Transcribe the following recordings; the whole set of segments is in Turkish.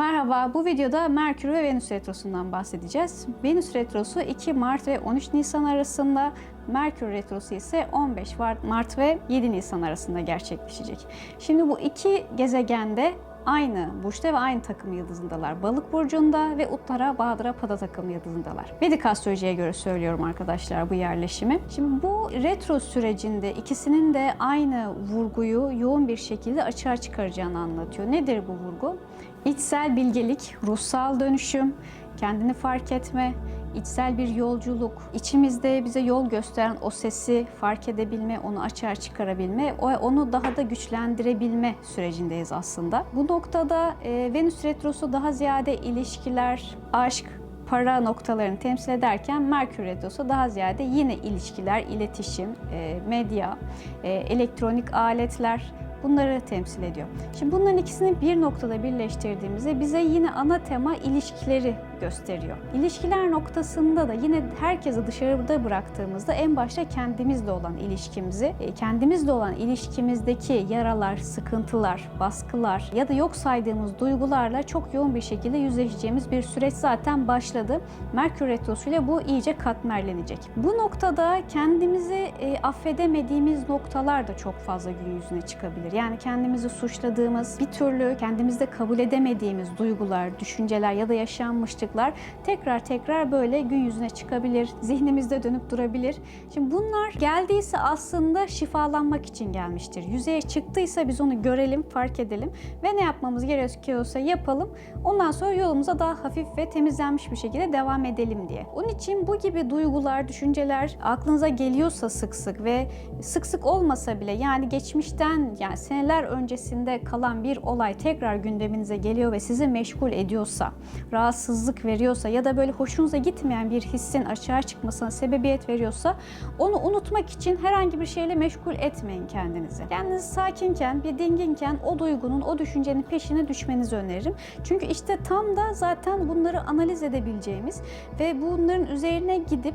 Merhaba, bu videoda Merkür ve Venüs Retrosu'ndan bahsedeceğiz. Venüs Retrosu 2 Mart ve 13 Nisan arasında, Merkür Retrosu ise 15 Mart ve 7 Nisan arasında gerçekleşecek. Şimdi bu iki gezegende aynı burçta ve aynı takım yıldızındalar. Balık burcunda ve Uttara Bahadra Pada takım yıldızındalar. Vedik astrolojiye göre söylüyorum arkadaşlar bu yerleşimi. Şimdi bu retro sürecinde ikisinin de aynı vurguyu yoğun bir şekilde açığa çıkaracağını anlatıyor. Nedir bu vurgu? İçsel bilgelik, ruhsal dönüşüm, kendini fark etme, içsel bir yolculuk, içimizde bize yol gösteren o sesi fark edebilme, onu açığa çıkarabilme, onu daha da güçlendirebilme sürecindeyiz aslında. Bu noktada e, Venüs Retrosu daha ziyade ilişkiler, aşk, para noktalarını temsil ederken Merkür Retrosu daha ziyade yine ilişkiler, iletişim, e, medya, e, elektronik aletler, bunları temsil ediyor. Şimdi bunların ikisini bir noktada birleştirdiğimizde bize yine ana tema ilişkileri gösteriyor. İlişkiler noktasında da yine herkesi dışarıda bıraktığımızda en başta kendimizle olan ilişkimizi, e, kendimizle olan ilişkimizdeki yaralar, sıkıntılar, baskılar ya da yok saydığımız duygularla çok yoğun bir şekilde yüzleşeceğimiz bir süreç zaten başladı. Merkür Retrosu ile bu iyice katmerlenecek. Bu noktada kendimizi e, affedemediğimiz noktalar da çok fazla gün yüzüne çıkabilir. Yani kendimizi suçladığımız, bir türlü kendimizde kabul edemediğimiz duygular, düşünceler ya da yaşanmışlık başlıklar tekrar tekrar böyle gün yüzüne çıkabilir, zihnimizde dönüp durabilir. Şimdi bunlar geldiyse aslında şifalanmak için gelmiştir. Yüzeye çıktıysa biz onu görelim, fark edelim ve ne yapmamız gerekiyorsa yapalım. Ondan sonra yolumuza daha hafif ve temizlenmiş bir şekilde devam edelim diye. Onun için bu gibi duygular, düşünceler aklınıza geliyorsa sık sık ve sık sık olmasa bile yani geçmişten yani seneler öncesinde kalan bir olay tekrar gündeminize geliyor ve sizi meşgul ediyorsa, rahatsızlık veriyorsa ya da böyle hoşunuza gitmeyen bir hissin açığa çıkmasına sebebiyet veriyorsa onu unutmak için herhangi bir şeyle meşgul etmeyin kendinizi. Kendiniz sakinken, bir dinginken o duygunun, o düşüncenin peşine düşmenizi öneririm. Çünkü işte tam da zaten bunları analiz edebileceğimiz ve bunların üzerine gidip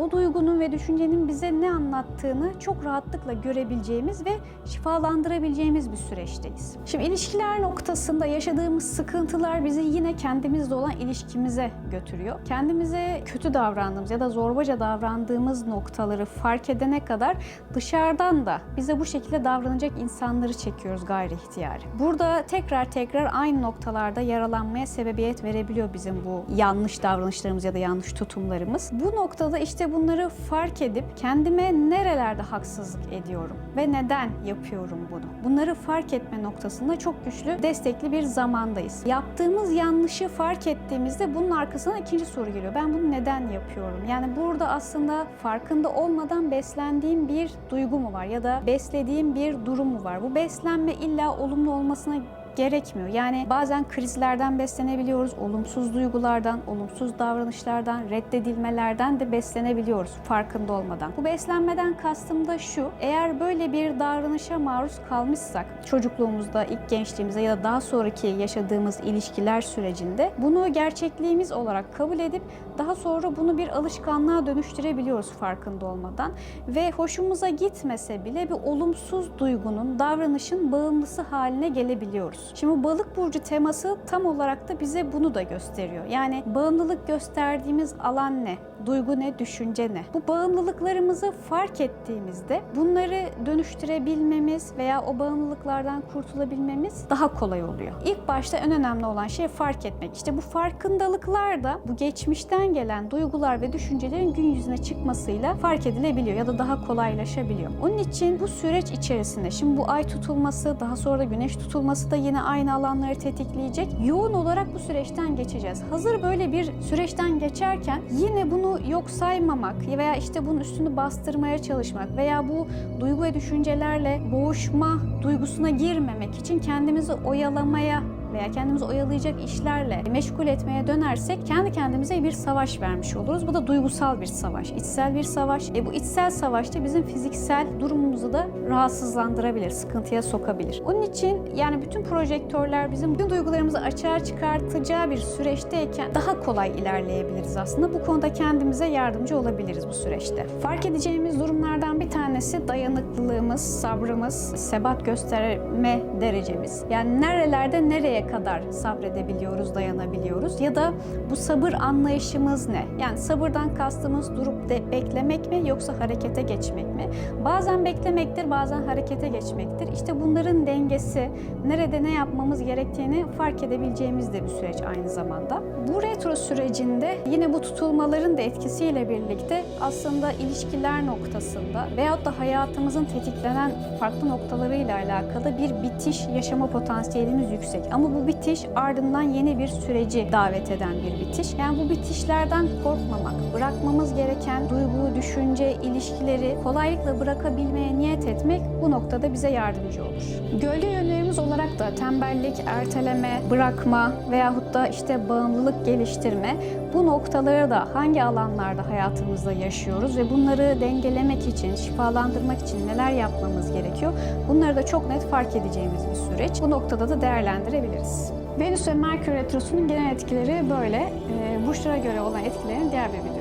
o duygunun ve düşüncenin bize ne anlattığını çok rahatlıkla görebileceğimiz ve şifalandırabileceğimiz bir süreçteyiz. Şimdi ilişkiler noktasında yaşadığımız sıkıntılar bizi yine kendimizle olan ilişkimize götürüyor. Kendimize kötü davrandığımız ya da zorbaca davrandığımız noktaları fark edene kadar dışarıdan da bize bu şekilde davranacak insanları çekiyoruz gayri ihtiyari. Burada tekrar tekrar aynı noktalarda yaralanmaya sebebiyet verebiliyor bizim bu yanlış davranışlarımız ya da yanlış tutumlarımız. Bu noktada işte bunları fark edip kendime nerelerde haksızlık ediyorum ve neden yapıyorum bunu? Bunları fark etme noktasında çok güçlü, destekli bir zamandayız. Yaptığımız yanlışı fark ettiğimizde bunun arkasına ikinci soru geliyor. Ben bunu neden yapıyorum? Yani burada aslında farkında olmadan beslendiğim bir duygu mu var ya da beslediğim bir durum mu var? Bu beslenme illa olumlu olmasına gerekmiyor. Yani bazen krizlerden beslenebiliyoruz, olumsuz duygulardan, olumsuz davranışlardan, reddedilmelerden de beslenebiliyoruz farkında olmadan. Bu beslenmeden kastım da şu, eğer böyle bir davranışa maruz kalmışsak, çocukluğumuzda, ilk gençliğimizde ya da daha sonraki yaşadığımız ilişkiler sürecinde bunu gerçekliğimiz olarak kabul edip daha sonra bunu bir alışkanlığa dönüştürebiliyoruz farkında olmadan ve hoşumuza gitmese bile bir olumsuz duygunun, davranışın bağımlısı haline gelebiliyoruz. Şimdi bu balık burcu teması tam olarak da bize bunu da gösteriyor. Yani bağımlılık gösterdiğimiz alan ne? Duygu ne? Düşünce ne? Bu bağımlılıklarımızı fark ettiğimizde bunları dönüştürebilmemiz veya o bağımlılıklardan kurtulabilmemiz daha kolay oluyor. İlk başta en önemli olan şey fark etmek. İşte bu farkındalıklar da bu geçmişten gelen duygular ve düşüncelerin gün yüzüne çıkmasıyla fark edilebiliyor ya da daha kolaylaşabiliyor. Onun için bu süreç içerisinde şimdi bu ay tutulması, daha sonra da güneş tutulması da yine aynı alanları tetikleyecek. Yoğun olarak bu süreçten geçeceğiz. Hazır böyle bir süreçten geçerken yine bunu yok saymamak veya işte bunun üstünü bastırmaya çalışmak veya bu duygu ve düşüncelerle boğuşma duygusuna girmemek için kendimizi oyalamaya veya kendimizi oyalayacak işlerle meşgul etmeye dönersek kendi kendimize bir savaş vermiş oluruz. Bu da duygusal bir savaş, içsel bir savaş. E bu içsel savaşta bizim fiziksel durumumuzu da rahatsızlandırabilir, sıkıntıya sokabilir. Onun için yani bütün projektörler bizim bütün duygularımızı açığa çıkartacağı bir süreçteyken daha kolay ilerleyebiliriz aslında. Bu konuda kendimize yardımcı olabiliriz bu süreçte. Fark edeceğimiz durumlardan bir tanesi dayanıklılığımız, sabrımız, sebat gösterme derecemiz. Yani nerelerde nereye nereye kadar sabredebiliyoruz, dayanabiliyoruz? Ya da bu sabır anlayışımız ne? Yani sabırdan kastımız durup de beklemek mi yoksa harekete geçmek mi? Bazen beklemektir, bazen harekete geçmektir. İşte bunların dengesi, nerede ne yapmamız gerektiğini fark edebileceğimiz de bir süreç aynı zamanda. Bu retro sürecinde yine bu tutulmaların da etkisiyle birlikte aslında ilişkiler noktasında veyahut da hayatımızın tetiklenen farklı noktalarıyla alakalı bir bitiş yaşama potansiyelimiz yüksek. Ama bu bitiş ardından yeni bir süreci davet eden bir bitiş. Yani bu bitişlerden korkmamak, bırakmamız gereken duygu, düşünce, ilişkileri kolaylıkla bırakabilmeye niyet etmek bu noktada bize yardımcı olur. Gölge yönlerimiz olarak da tembellik, erteleme, bırakma veyahut da işte bağımlılık geliştirme bu noktaları da hangi alanlarda hayatımızda yaşıyoruz ve bunları dengelemek için, şifalandırmak için neler yapmamız gerekiyor? Bunları da çok net fark edeceğimiz bir süreç. Bu noktada da değerlendirebiliriz. Venüs ve Merkür Retrosu'nun genel etkileri böyle. Ee, burçlara göre olan etkilerini diğer bir göstereceğim.